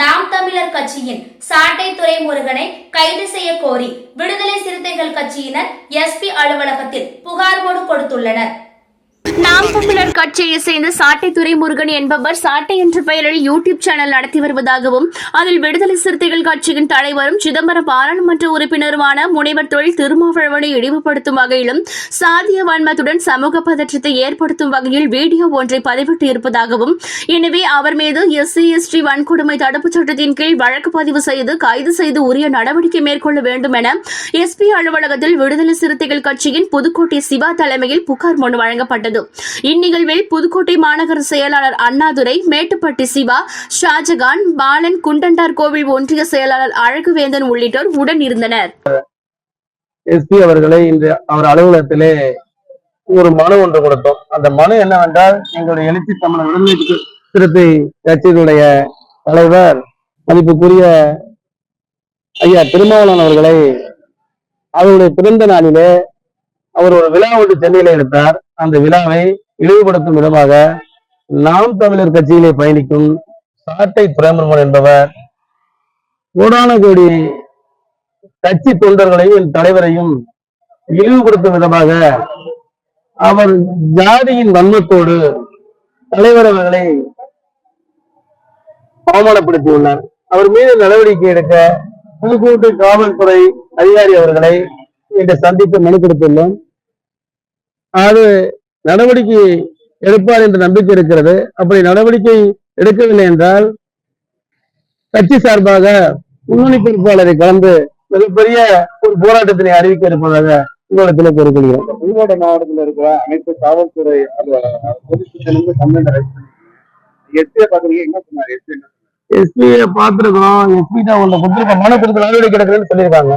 நாம் தமிழர் கட்சியின் சாட்டை துறைமுருகனை கைது செய்ய கோரி விடுதலை சிறுத்தைகள் கட்சியினர் எஸ்பி அலுவலகத்தில் புகார் மனு கொடுத்துள்ளனர். நாம் தமிழர் கட்சியை சேர்ந்த சாட்டை துரைமுருகன் என்பவர் சாட்டை என்ற பெயரில் யூடியூப் சேனல் நடத்தி வருவதாகவும் அதில் விடுதலை சிறுத்தைகள் கட்சியின் தலைவரும் சிதம்பரம் பாராளுமன்ற உறுப்பினருமான முனைவர் தொழில் திருமாவளவனை இழிவுபடுத்தும் வகையிலும் சாதிய வன்மத்துடன் சமூக பதற்றத்தை ஏற்படுத்தும் வகையில் வீடியோ ஒன்றை பதிவிட்டு இருப்பதாகவும் எனவே அவர் மீது எஸ்சி எஸ்டி வன்கொடுமை தடுப்புச் சட்டத்தின் கீழ் வழக்கு பதிவு செய்து கைது செய்து உரிய நடவடிக்கை மேற்கொள்ள வேண்டும் என எஸ்பி அலுவலகத்தில் விடுதலை சிறுத்தைகள் கட்சியின் புதுக்கோட்டை சிவா தலைமையில் புகார் மனு வழங்கப்பட்டது. இந்நிகழ்வில் புதுக்கோட்டை மாநகர செயலாளர் அண்ணாதுரை மேட்டுப்பட்டி சிவா ஷாஜகான் பாலன் குண்டண்டார் கோவில் ஒன்றிய செயலாளர் அழகுவேந்தன் உள்ளிட்டோர் உடன் இருந்தனர். எஸ்பி அவர்களை இன்று அவர் அலுவலகத்திலே ஒரு மனு ஒன்று கொடுத்தோம். அந்த மனு என்னவென்றால் எங்களுடைய எழுச்சி தமிழர் விடுதலை சிறுத்தை கட்சியினுடைய தலைவர் மதிப்புக்குரிய ஐயா திருமாவளவன் அவர்களை அவருடைய பிறந்த நாளிலே அவர் ஒரு விழா ஒன்று சென்னையில எடுத்தார். அந்த விழாவை இழிவுபடுத்தும் விதமாக நாம் தமிழர் கட்சியிலே பயணிக்கும் சாட்டை பிரேமன் என்பவர் கோடான கோடி கட்சி தொண்டர்களையும் என் தலைவரையும் இழிவுபடுத்தும் விதமாக அவர் ஜாதியின் வன்மத்தோடு தலைவர் அவர்களை அவமானப்படுத்தியுள்ளார் அவர் மீது நடவடிக்கை எடுக்க புதுக்கோட்டை காவல்துறை அதிகாரி அவர்களை இன்று சந்தித்து மனு கொடுத்துள்ளோம். அது நடவடிக்கை எடுப்பார் என்ற நம்பிக்கை இருக்கிறது. அப்படி நடவடிக்கை எடுக்கவில்லை என்றால் கட்சி சார்பாக முன்னணி பொறுப்பாளரை கலந்து மிகப்பெரிய ஒரு போராட்டத்தினை அறிவிக்க இருப்பதாக உங்களிடத்தில் கூறிக்கொள்கிறோம் புதுக்கோட்டை மாவட்டத்தில் இருக்கிற அனைத்து காவல்துறை பொதுச்சிலிருந்து கம்ப்ளைண்ட் எஸ்பியை பாக்குறீங்க என்ன சொன்னாரு? எஸ்பி எஸ்பியை பார்த்திருக்கிறோம். எஸ்பி தான் உங்களை கொடுத்துருக்க மனு கொடுத்து நடவடிக்கை எடுக்கிறேன்னு சொல்லியிருக்காங்க.